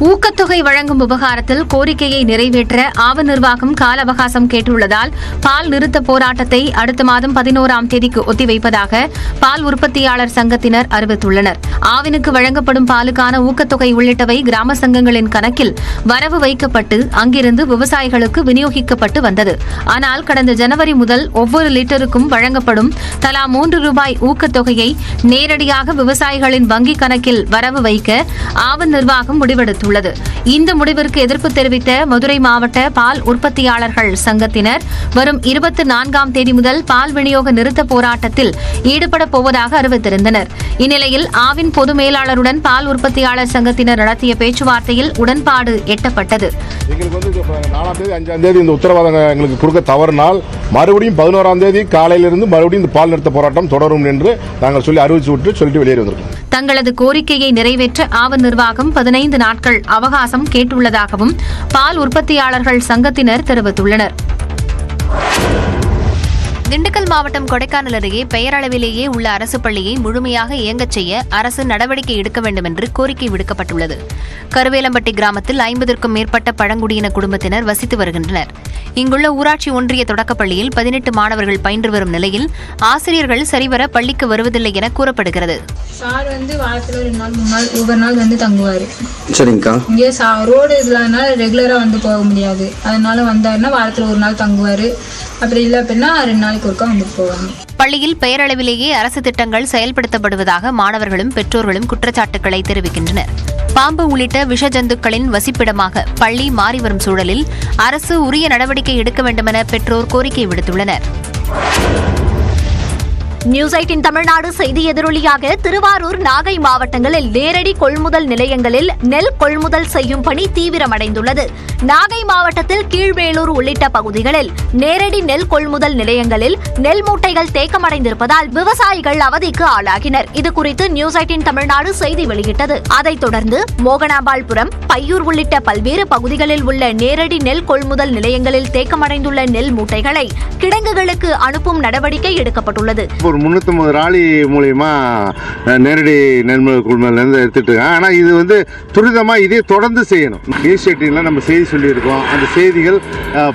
ஊக்கத்தொகை வழங்கும் விவகாரத்தில் கோரிக்கையை நிறைவேற்ற ஆவ நிர்வாகம் கால அவகாசம் கேட்டுள்ளதால் பால் நிறுத்த போராட்டத்தை அடுத்த மாதம் பதினோராம் தேதிக்கு ஒத்திவைப்பதாக பால் உற்பத்தியாளர் சங்கத்தினர் அறிவித்துள்ளனர். ஆவினுக்கு வழங்கப்படும் பாலுக்கான ஊக்கத்தொகை உள்ளிட்டவை கிராம சங்கங்களின் கணக்கில் வரவு வைக்கப்பட்டு அங்கிருந்து விவசாயிகளுக்கு விநியோகிக்கப்பட்டு வந்தது. ஆனால் கடந்த ஜனவரி முதல் ஒவ்வொரு லிட்டருக்கும் வழங்கப்படும் தலா மூன்று ரூபாய் ஊக்கத்தொகையை நேரடியாக விவசாயிகளின் வங்கிக் கணக்கில் வரவு வைக்க ஆவன் நிர்வாகம் முடிவெடுத்துள்ளது இந்த முடிவிற்கு எதிர்ப்பு தெரிவித்த மதுரை மாவட்ட பால் உற்பத்தியாளர்கள் சங்கத்தினர் வரும் இருபத்தி நான்காம் தேதி முதல் பால் விநியோக நிறுத்த போராட்டத்தில் ஈடுபடப் போவதாக அறிவித்திருந்தனர். இந்நிலையில் ஆவின் பொது மேலாளருடன் பால் உற்பத்தியாளர் சங்கத்தினர் நடத்திய பேச்சுவார்த்தையில் உடன்பாடு எட்டப்பட்டது. எங்களுக்கு வந்து நாலாம் தேதி அஞ்சாம் தேதி இந்த உத்தரவாதம் எங்களுக்கு கொடுக்க தவறினால் மறுபடியும் பதினோராம் தேதி காலையிலிருந்து மறுபடியும் இந்த பால் நிறுத்த போராட்டம் தொடரும் என்று நாங்கள் சொல்லி அறிவிச்சு விட்டு சொல்லிட்டு வெளியேறி வந்திருக்கோம். தங்களது கோரிக்கையை நிறைவேற்ற ஆவன் நிர்வாகம் பதினைந்து நாட்கள் அவகாசம் கேட்டுள்ளதாகவும் பால் உற்பத்தியாளர்கள் சங்கத்தினர் தெரிவித்துள்ளனர். திண்டுக்கல் மாவட்டம் கொடைக்கானல் அருகே பெயரளவிலேயே உள்ள அரசு பள்ளியை முழுமையாக இயங்கச் செய்ய அரசு நடவடிக்கை எடுக்க வேண்டும் என்று கோரிக்கை விடுக்கப்பட்டுள்ளது. கருவேலம்பட்டி கிராமத்தில் ஐம்பதற்கும் மேற்பட்ட பழங்குடியின குடும்பத்தினர் வசித்து வருகின்றனர். இங்குள்ள ஊராட்சி ஒன்றிய தொடக்கப்பள்ளியில் பதினெட்டு மாணவர்கள் பயின்று வரும் நிலையில் ஆசிரியர்கள் சரிவர பள்ளிக்கு வருவதில்லை என கூறப்படுகிறது. சார் வந்து வாரத்தில் ரெண்டு நாள் மூணு நாள் ஒவ்வொரு நாள் வந்து தங்குவார். சரிங்கக்கா. இங்கே சா ரோடு இல்லாதனால ரெகுலராக வந்து போக முடியாது. அதனால வந்தாருன்னா வாரத்தில் ஒரு நாள் தங்குவார். அப்படி இல்லை அப்படின்னா ரெண்டு நாளைக்கு ஒருக்கா வந்துட்டு போவாங்க. பள்ளியில் பெயரளவிலேயே அரசு திட்டங்கள் செயல்படுத்தப்படுவதாக மாணவர்களும் பெற்றோர்களும் குற்றச்சாட்டுக்களை தெரிவிக்கின்றனர். பாம்பு உள்ளிட்ட விஷ ஜந்துக்களின் வசிப்பிடமாக பள்ளி மாறி வரும் சூழலில் அரசு உரிய நடவடிக்கை எடுக்க வேண்டுமென பெற்றோர் கோரிக்கை விடுத்துள்ளனர். நியூஸ் எயிட்டின் தமிழ்நாடு செய்தி எதிரொலியாக திருவாரூர் நாகை மாவட்டங்களில் நேரடி கொள்முதல் நிலையங்களில் நெல் கொள்முதல் செய்யும் பணி தீவிரமடைந்துள்ளது. நாகை மாவட்டத்தில் கீழ்வேலூர் உள்ளிட்ட பகுதிகளில் நேரடி நெல் கொள்முதல் நிலையங்களில் நெல் மூட்டைகள் தேக்கமடைந்திருப்பதால் விவசாயிகள் அவதிக்கு ஆளாகினர். இது குறித்து நியூஸ் எயிட்டின் தமிழ்நாடு செய்தி வெளியிட்டது. அதைத் தொடர்ந்து மோகனாம்பாள்புரம் பையூர் உள்ளிட்ட பல்வேறு பகுதிகளில் உள்ள நேரடி நெல் கொள்முதல் நிலையங்களில் தேக்கமடைந்துள்ள நெல் மூட்டைகளை கிடங்குகளுக்கு அனுப்பும் நடவடிக்கை எடுக்கப்பட்டுள்ளது. ஒரு முந்நூற்றம்பது ராலி மூலயமா நேரடி நெல்ம குழுமலேருந்து எடுத்துட்டு இருக்காங்க. ஆனால் இது வந்து துரிதமாக இதே தொடர்ந்து செய்யணும். நியூஸ் எயிட்டீனில் நம்ம செய்தி சொல்லியிருக்கோம். அந்த செய்திகள்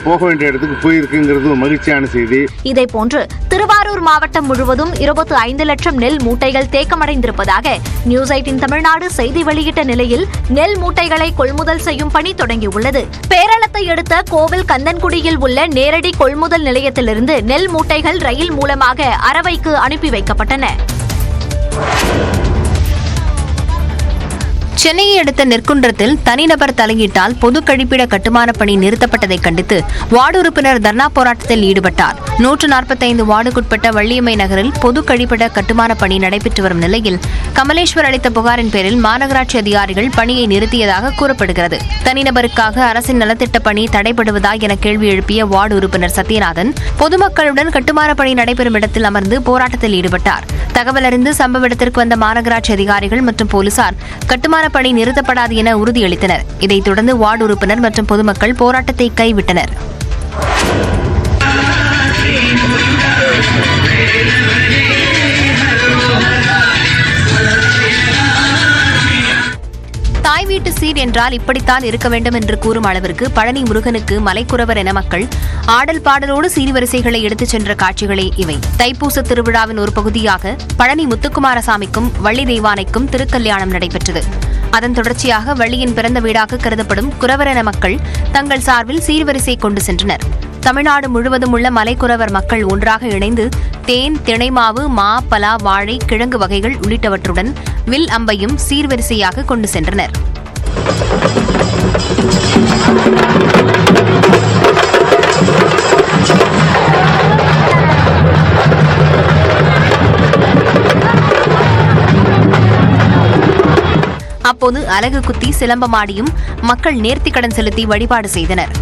போக வேண்டிய இடத்துக்கு போயிருக்குங்கிறது ஒரு மகிழ்ச்சியான செய்தி. இதேபோன்று திருவாரூர் மாவட்டம் முழுவதும் இருபத்தி ஐந்து லட்சம் நெல் மூட்டைகள் தேக்கமடைந்திருப்பதாக நியூஸ் எயிட்டின் தமிழ்நாடு செய்தி வெளியிட்ட நிலையில் நெல் மூட்டைகளை கொள்முதல் செய்யும் பணி தொடங்கியுள்ளது. பேரளத்தை அடுத்த கோவில் கந்தன்குடியில் உள்ள நேரடி கொள்முதல் நிலையத்திலிருந்து நெல் மூட்டைகள் ரயில் மூலமாக அரவைக்கு அனுப்பி வைக்கப்பட்டன. சென்னையை அடுத்த நெற்குன்றத்தில் தனிநபர் தலையீட்டால் பொது கழிப்பிட கட்டுமான பணி நிறுத்தப்பட்டதை கண்டித்து வார்டு உறுப்பினர் தர்ணா போராட்டத்தில் ஈடுபட்டார். நூற்று நாற்பத்தைந்து வார்டுக்குட்பட்ட வள்ளியம்மை நகரில் பொது கழிப்பிட கட்டுமான பணி நடைபெற்று வரும் நிலையில் கமலேஸ்வர் அளித்த புகாரின் பேரில் மாநகராட்சி அதிகாரிகள் பணியை நிறுத்தியதாக கூறப்படுகிறது. தனிநபருக்காக அரசின் நலத்திட்ட பணி தடைபடுவதா என கேள்வி எழுப்பிய வார்டு உறுப்பினர் சத்யநாதன் பொதுமக்களுடன் கட்டுமான பணி நடைபெறும் இடத்தில் அமர்ந்து போராட்டத்தில் ஈடுபட்டார். தகவல் அறிந்து சம்பவ இடத்திற்கு வந்த மாநகராட்சி அதிகாரிகள் மற்றும் போலீசார் கட்டுமான பணி நிறுத்தப்படாது என உறுதியளித்தனர். இதைத் தொடர்ந்து வார்டு உறுப்பினர் மற்றும் பொதுமக்கள் போராட்டத்தை கைவிட்டனர். தாய் வீட்டு சீர் என்றால் இப்படித்தான் இருக்க வேண்டும் என்று கூறும் அளவிற்கு பழனி முருகனுக்கு மலைக்குறவர் என மக்கள் ஆடல் பாடலோடு சீர்வரிசைகளை எடுத்துச் சென்ற காட்சிகளே இவை. தைப்பூச திருவிழாவின் ஒரு பகுதியாக பழனி முத்துக்குமாரசாமிக்கும் வள்ளி தெய்வானைக்கும் திருக்கல்யாணம் நடைபெற்றது. அதன் தொடர்ச்சியாக வள்ளியின் பிறந்த வீடாக கருதப்படும் குறவரென மக்கள் தங்கள் சார்பில் சீர்வரிசை கொண்டு சென்றனர். தமிழ்நாடு முழுவதும் உள்ள மலைக்குறவர் மக்கள் ஒன்றாக இணைந்து தேன் திணைமாவு மா பலா வாழை கிழங்கு வகைகள் உள்ளிட்டவற்றுடன் வில் அம்பையும் சீர்வரிசையாக கொண்டு சென்றனர். அப்போது அலகு குத்தி சிலம்பமாடியும் மக்கள் நேர்த்திக்கடன் செலுத்தி வழிபாடு செய்தனர்.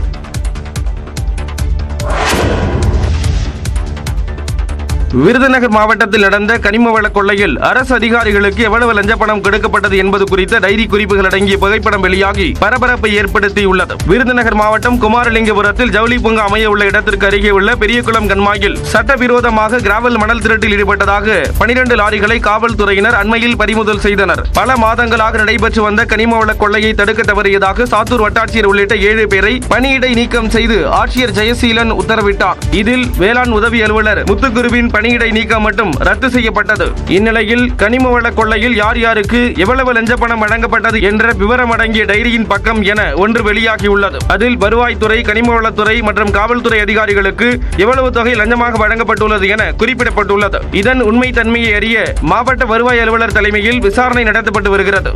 விருதுநகர் மாவட்டத்தில் நடந்த கனிம வள கொள்ளையில் அரசு அதிகாரிகளுக்கு எவ்வளவு லஞ்ச பணம் கொடுக்கப்பட்டது என்பது குறித்த டைரி குறிப்புகள் அடங்கிய புகைப்படம் வெளியாகி பரபரப்பை ஏற்படுத்தியுள்ளது. விருதுநகர் மாவட்டம் குமாரலிங்கபுரத்தில் ஜவுளி பூங்கா அமைய உள்ள இடத்திற்கு அருகே உள்ள பெரியகுளம் கண்மாயில் சட்டவிரோதமாக கிராவல் மணல் திருட்டில் ஈடுபட்டதாக பனிரெண்டு லாரிகளை காவல்துறையினர் அண்மையில் பறிமுதல் செய்தனர். பல மாதங்களாக நடைபெற்று வந்த கனிம வள கொள்ளையை தடுக்க தவறியதாக சாத்தூர் வட்டாட்சியர் உள்ளிட்ட ஏழு பேரை பணியிடை நீக்கம் செய்து ஆட்சியர் ஜெயசீலன் உத்தரவிட்டார். இதில் வேளாண் உதவி அலுவலர் முத்துக்குருவின் பணியிடை நீக்கம் மட்டும் ரத்து செய்யப்பட்டது. இந்நிலையில் கனிம வள கொள்ளையில் யார் யாருக்கு எவ்வளவு லஞ்ச பணம் வழங்கப்பட்டது என்ற விவரம் அடங்கிய டைரியின் பக்கம் என ஒன்று வெளியாகியுள்ளது. அதில் வருவாய்த்துறை கனிம வளத்துறை மற்றும் காவல்துறை அதிகாரிகளுக்கு எவ்வளவு தொகை லஞ்சமாக வழங்கப்பட்டுள்ளது என குறிப்பிடப்பட்டுள்ளது. இதன் உண்மை தன்மையை அறிய மாவட்ட வருவாய் அலுவலர் தலைமையில் விசாரணை நடத்தப்பட்டு வருகிறது.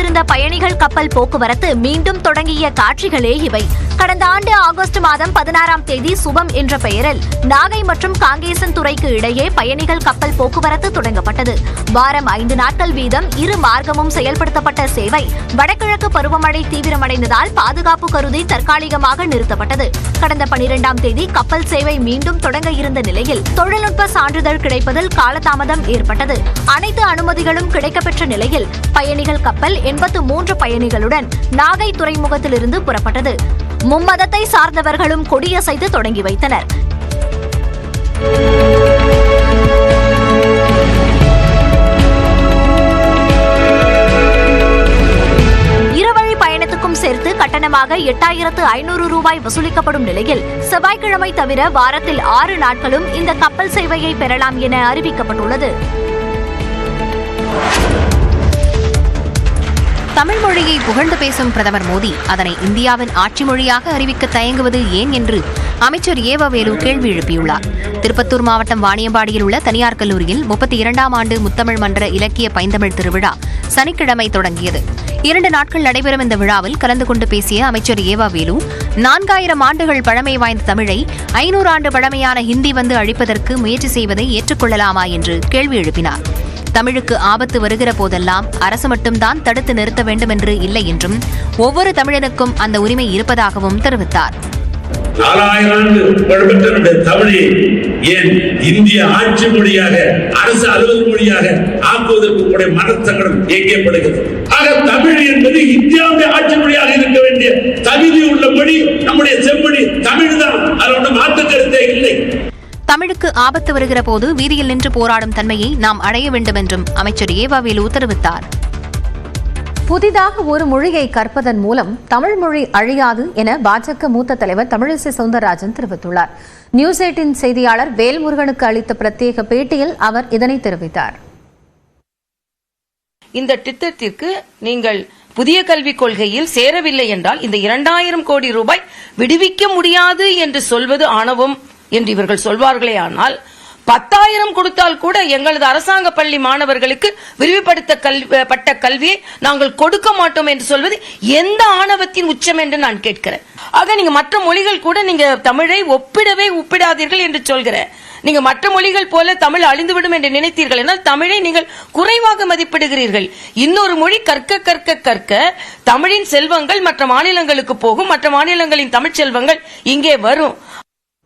காத்திருந்த பயணிகள் கப்பல் போக்குவரத்து மீண்டும் தொடங்கிய காட்சிகளே இவை. கடந்த ஆண்டு ஆகஸ்ட் மாதம் பதினாறாம் தேதி சுபம் என்ற பெயரில் நாகை மற்றும் காங்கேசன் துறைக்கு இடையே பயணிகள் கப்பல் போக்குவரத்து தொடங்கப்பட்டது. வாரம் ஐந்து நாட்கள் வீதம் இரு மார்க்கமும் செயல்படுத்தப்பட்ட சேவை வடகிழக்கு பருவமழை தீவிரமடைந்ததால் பாதுகாப்பு கருதி தற்காலிகமாக நிறுத்தப்பட்டது. கடந்த பனிரெண்டாம் தேதி கப்பல் சேவை மீண்டும் தொடங்க இருந்த நிலையில் தொழில்நுட்ப சான்றிதழ் கிடைப்பதில் காலதாமதம் ஏற்பட்டது. அனைத்து அனுமதிகளும் கிடைக்கப்பெற்ற நிலையில் பயணிகள் கப்பல் எண்பத்து மூன்று பயணிகளுடன் நாகை துறைமுகத்திலிருந்து புறப்பட்டது. மும்மதத்தை சார்ந்தவர்களும் கொடியசைத்து தொடங்கி வைத்தனர். இருவழி பயணத்துக்கும் சேர்த்து கட்டணமாக எட்டாயிரத்து ஐநூறு ரூபாய் வசூலிக்கப்படும் நிலையில் செவ்வாய்க்கிழமை தவிர வாரத்தில் ஆறு நாட்களும் இந்த கப்பல் சேவையை பெறலாம் என அறிவிக்கப்பட்டுள்ளது. தமிழ் மொழியை புகழ்ந்து பேசும் பிரதமர் மோடி அதனை இந்தியாவின் ஆட்சி மொழியாக அறிவிக்க தயங்குவது ஏன் என்று அமைச்சர் ஏவவேலு கேள்வி எழுப்பியுள்ளார். திருப்பத்தூர் மாவட்டம் வாணியம்பாடியில் உள்ள தனியார் கல்லூரியில் முப்பத்தி இரண்டாம் ஆண்டு முத்தமிழ் மன்ற இலக்கிய பைந்தமிழ் திருவிழா சனிக்கிழமை தொடங்கியது. இரண்டு நாட்கள் நடைபெறும் இந்த விழாவில் கலந்து கொண்டு பேசிய அமைச்சர் ஏவாவேலு நான்காயிரம் ஆண்டுகள் பழமை வாய்ந்த தமிழை ஐநூறு ஆண்டு பழமையான ஹிந்தி வந்து அழிப்பதற்கு முயற்சி செய்வதை ஏற்றுக்கொள்ளலாமா என்று கேள்வி எழுப்பினார். தமிழுக்கு ஆபத்து வருகிற போதெல்லாம் அரசு மட்டும்தான் தடுத்து நிறுத்த வேண்டும் என்று இல்லை என்றும் ஒவ்வொரு தமிழனுக்கும் அந்த உரிமை இருப்பதாகவும் தெரிவித்தார். நாலாயிரம் ஆண்டு புகழ்பெற்ற நம்முடைய தமிழை ஏன் இந்திய ஆட்சி மொழியாக அரசு அலுவல் மொழியாக ஆக்குவதற்கு கூட மனசங்கடம் இயக்கப்படுகிறது ஆக தமிழ் என்பது இந்தியாவுடைய ஆட்சி மொழியாக இருக்க வேண்டிய தகுதி உள்ள மொழி நம்முடைய செம்மொழி தமிழ் தான் அதோட மாற்று கருத்தே இல்லை தமிழுக்கு ஆபத்து வருகிற போது வீதியில் நின்று போராடும் தன்மையை நாம் அடைய வேண்டும் என்றும் அமைச்சர் ஏவாவேலு தெரிவித்தார். புதிதாக ஒரு மொழியை கற்பதன் மூலம் தமிழ் மொழி அழியாது என பாஜக மூத்த தலைவர் தமிழிசை சவுந்தரராஜன் தெரிவித்துள்ளார். நியூஸ் எயிட்டின் செய்தியாளர் வேல்முருகனுக்கு அளித்த பிரத்யேக பேட்டியில் அவர் இதனை தெரிவித்தார். இந்த திட்டத்திற்கு நீங்கள் புதிய கல்விக் கொள்கையில் சேரவில்லை என்றால் இந்த இரண்டாயிரம் கோடி ரூபாய் விடுவிக்க முடியாது என்று சொல்வது ஆணவம். என்று இவர்கள் சொல்வார்களே ஆனால் பத்தாயிரம் கொடுத்தால் கூட எங்களது அரசாங்க பள்ளி மாணவர்களுக்கு விரிவுபடுத்த கல்வி பட்ட கல்வியை நாங்கள் கொடுக்க மாட்டோம் என்று சொல்வது எந்த ஆணவத்தின் உச்சம் என்று நான் கேட்கிறேன். ஆக நீங்க மற்ற மொழிகள் கூட நீங்க தமிழை ஒப்பிடவே ஒப்பிடாதீர்கள் என்று சொல்கிறேன். நீங்க மற்ற மொழிகள் போல தமிழ் அழிந்துவிடும் என்று நினைத்தீர்கள் என்றால் தமிழை நீங்கள் குறைவாக மதிப்பிடுகிறீர்கள். இன்னொரு மொழி கற்க கற்க கற்க தமிழின் செல்வங்கள் மற்ற மாநிலங்களுக்கு போகும் மற்ற மாநிலங்களின் தமிழ் செல்வங்கள் இங்கே வரும்.